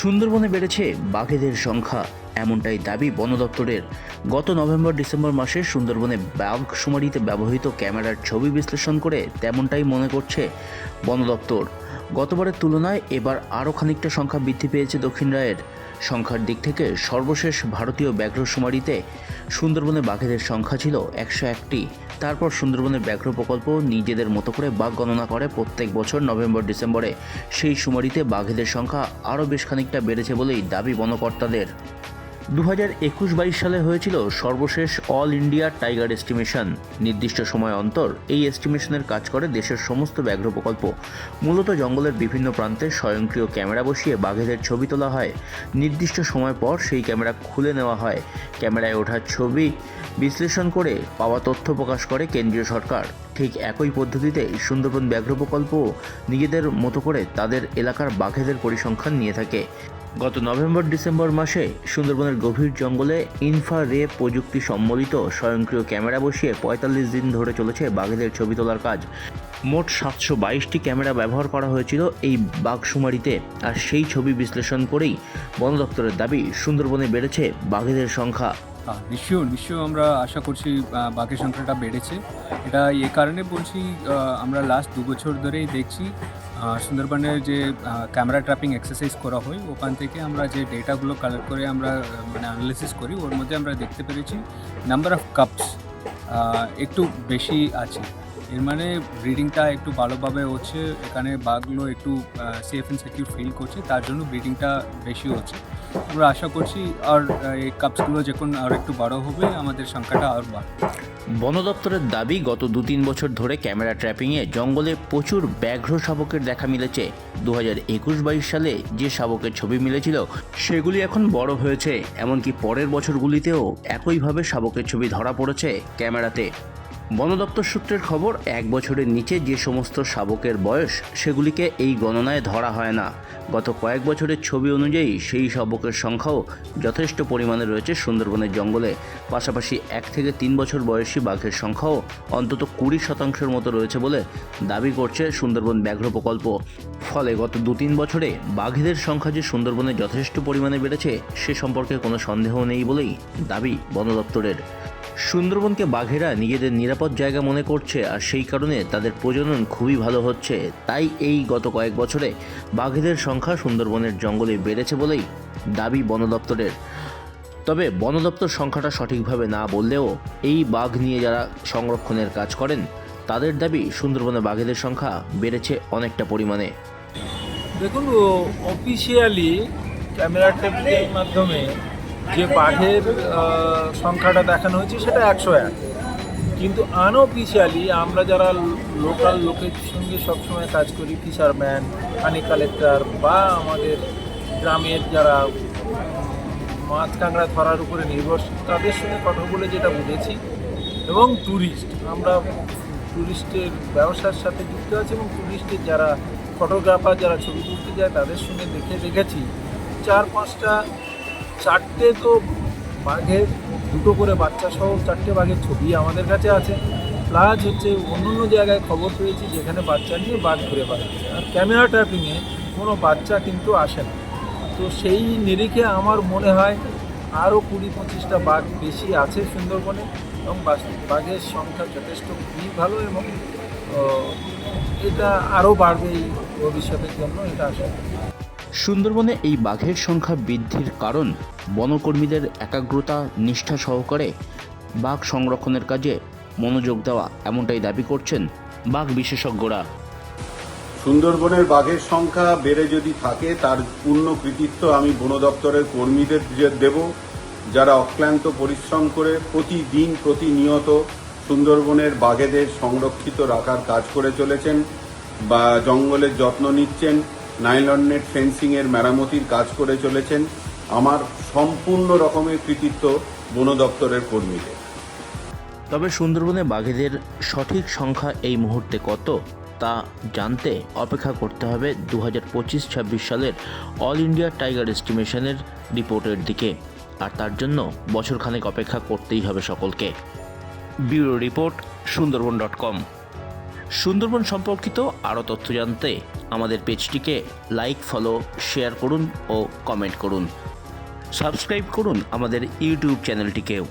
সুন্দরবনে বেড়েছে বাঘেদের সংখ্যা। এমনটাই দাবি বন দপ্তরের। গত নভেম্বর ডিসেম্বর মাসে সুন্দরবনে বাঘ শুমারিতে ব্যবহৃত ক্যামেরার ছবি বিশ্লেষণ করে তেমনটাই মনে করছে বন দপ্তর। গতবারের তুলনায় এবার আরও খানিকটা সংখ্যা বৃদ্ধি পেয়েছে দক্ষিণ রায়ের। সংখ্যার দিক থেকে সর্বশেষ ভারতীয় ব্যাঘ্র শুমারিতে সুন্দরবনে বাঘেদের সংখ্যা ছিল একশো একটি। তারপর সুন্দরবনের ব্যাঘ্র প্রকল্প নিজেদের মতো করে বাঘ গণনা করে প্রত্যেক বছর নভেম্বর, ডিসেম্বরে। সেই শুমারিতে বাঘেদের সংখ্যা আরও বেশ খানিকটা বেড়েছে বলেই দাবি বনকর্তাদের। দু হাজার একুশ বাইশ সালে হয়েছিল সর্বশেষ অল ইন্ডিয়া টাইগার এস্টিমেশন। নির্দিষ্ট সময় অন্তর এই এস্টিমেশনের কাজ করে দেশের সমস্ত ব্যাঘ্র প্রকল্প। মূলত জঙ্গলের বিভিন্ন প্রান্তে স্বয়ংক্রিয় ক্যামেরা বসিয়ে বাঘেদের ছবি তোলা হয়। নির্দিষ্ট সময় পর সেই ক্যামেরা খুলে নেওয়া হয়। ক্যামেরায় ওঠা ছবি বিশ্লেষণ করে পাওয়া তথ্য প্রকাশ করে কেন্দ্রীয় সরকার। ঠিক একই পদ্ধতিতে সুন্দরবন ব্যাঘ্র প্রকল্প নিজেদের মতো করে তাদের এলাকার বাঘেদের পরিসংখ্যান নিয়ে থাকে। গত নভেম্বর ডিসেম্বর মাসে সুন্দরবনের গভীর জঙ্গলে ইনফ্রা রে প্রযুক্তি সম্বলিত স্বয়ংক্রিয় ক্যামেরা বসিয়ে পঁয়তাল্লিশ দিন ধরে চলেছে বাঘেদের ছবি তোলার কাজ। মোট সাতশো বাইশটি ক্যামেরা ব্যবহার করা হয়েছিল এই বাঘ শুমারিতে আর সেই ছবি বিশ্লেষণ করেই বন দপ্তরের দাবি সুন্দরবনে বেড়েছে বাঘেদের সংখ্যা। নিশ্চয় নিশ্চয় আমরা আশা করছি বাঘের সংখ্যাটা বেড়েছে। এটা এ কারণে বলছি আমরা লাস্ট দু বছর ধরেই দেখছি সুন্দরবনের যে ক্যামেরা ট্র্যাপিং এক্সারসাইজ করা হয়, ওখান থেকে আমরা যে ডেটাগুলো কালেক্ট করে আমরা মানে অ্যানালিসিস করি, ওর মধ্যে আমরা দেখতে পেরেছি নাম্বার অফ কাপস একটু বেশি আছে। এর মানে ব্রিডিংটা একটু ভালোভাবে হচ্ছে, এখানে বাঘগুলো একটু সেফ অ্যান্ড সিকিউর ফিল করছে, তার জন্য ব্রিডিংটা বেশি হচ্ছে। আমরা আশা করছি আর এই কাপসগুলো যখন আর একটু বড় হবে, আমাদের সংখ্যাটা আর বাড়বে। বন দপ্তরের দাবি, গত দু তিন বছর ধরে ক্যামেরা ট্র্যাপিংয়ে জঙ্গলে প্রচুর ব্যাঘ্র শাবকের দেখা মিলেছে। দু হাজার একুশ বাইশ সালে যে শাবকের ছবি মিলেছিল, সেগুলি এখন বড় হয়েছে। এমনকি পরের বছরগুলিতেও একইভাবে শাবকের ছবি ধরা পড়েছে ক্যামেরাতে। বন দপ্তর সূত্রের খবর, এক বছরের নিচে যে সমস্ত শাবকের বয়স, সেগুলিকে এই গণনায় ধরা হয় না। গত কয়েক বছরের ছবি অনুযায়ী, সেই শাবকের সংখ্যাও যথেষ্ট পরিমাণে রয়েছে সুন্দরবনের জঙ্গলে। পাশাপাশি এক থেকে তিন বছর বয়সী বাঘের সংখ্যাও অন্তত কুড়ি শতাংশের মতো রয়েছে বলে দাবি করছে সুন্দরবন ব্যাঘ্র প্রকল্প। ফলে গত দু তিন বছরে বাঘেদের সংখ্যা যে সুন্দরবনে যথেষ্ট পরিমাণে বেড়েছে, সে সম্পর্কে কোনো সন্দেহ নেই বলেই দাবি বন দপ্তরের সুন্দরবনকে বাঘেরা নিজেদের নিরাপদ জায়গা মনে করছে আর সেই কারণে তাদের প্রজনন খুবই ভালো হচ্ছে। তাই এই গত কয়েক বছরে বাঘেদের সংখ্যা সুন্দরবনের জঙ্গলে বেড়েছে বলেই দাবি বন দপ্তরের। তবে বন দপ্তর সংখ্যাটা সঠিকভাবে না বললেও এই বাঘ নিয়ে যারা সংরক্ষণের কাজ করেন, তাদের দাবি সুন্দরবনে বাঘেদের সংখ্যা বেড়েছে অনেকটা পরিমাণে। দেখুন অফিসিয়ালি ক্যামেরা ট্যাপিংয়ের মাধ্যমে যে বাঘের সংখ্যাটা দেখানো হয়েছে সেটা একশো এক। কিন্তু আনঅফিসিয়ালি আমরা যারা লোকাল লোকের সঙ্গে সবসময় কাজ করি, ফিশারম্যান হানি কালেক্টর বা আমাদের গ্রামের যারা মাছ কাঁকড়া ধরার উপরে নির্ভরশীল, তাদের সঙ্গে কথা বলে যেটা বুঝেছি। এবং ট্যুরিস্ট আমরা ট্যুরিস্টের ব্যবসার সাথে যুক্ত আছি এবং ট্যুরিস্টের যারা ফটোগ্রাফার যারা ছবি তুলতে যায়, তাদের সঙ্গে দেখে দেখেছি, চার পাঁচটা চারটে তো বাঘের দুটো করে বাচ্চা সহ চারটে বাঘের ছবি আমাদের কাছে আছে। প্লাস হচ্ছে অন্য অন্য জায়গায় খবর পেয়েছি যেখানে বাচ্চা নিয়ে বাঘ ঘুরে বেড়াচ্ছে। আর ক্যামেরা ট্র্যাপিংয়ে কোনো বাচ্চা কিন্তু আসে না। তো সেই নিরিখে আমার মনে হয় আরও কুড়ি পঁচিশটা বাঘ বেশি আছে সুন্দরবনে এবং বাঘের সংখ্যা যথেষ্ট খুবই ভালো এবং এটা আরও বাড়বে এই ভবিষ্যতের জন্য, এটা আশা। সুন্দরবনে এই বাঘের সংখ্যা বৃদ্ধির কারণ বনকর্মীদের একাগ্রতা, নিষ্ঠা সহকারে বাঘ সংরক্ষণের কাজে মনোযোগ দেওয়া এমনটাই দাবি করছেন বাঘ বিশেষজ্ঞরা। সুন্দরবনের বাঘের সংখ্যা বেড়ে যদি থাকে, তার পূর্ণ কৃতিত্ব আমি বন দপ্তরের কর্মীদের দেব, যারা অক্লান্ত পরিশ্রম করে প্রতিদিন প্রতিনিয়ত সুন্দরবনের বাঘেদের সংরক্ষিত রাখার কাজ করে চলেছেন বা জঙ্গলের যত্ন নিচ্ছেন নাইলন নেট ফেন্সিংয়ের মেরামতির কাজ করে চলেছেন আমার সম্পূর্ণ রকমের কৃতিত্ব বন দপ্তরের কর্মীদের। তবে সুন্দরবনে বাঘেদের সঠিক সংখ্যা এই মুহূর্তে কত, তা জানতে অপেক্ষা করতে হবে দু হাজার পঁচিশ ছাব্বিশ সালের অল ইন্ডিয়া টাইগার এস্টিমেশনের রিপোর্টের দিকে। আর তার জন্য বছরখানেক অপেক্ষা করতেই হবে সকলকে। Bureau report Sundarban dot com. Sundarban সম্পর্কিত আরও তথ্য জানতে আমাদের পেজটিকে লাইক ফলো শেয়ার করুন ও কমেন্ট করুন। সাবস্ক্রাইব করুন আমাদের ইউটিউব চ্যানেলটিকেও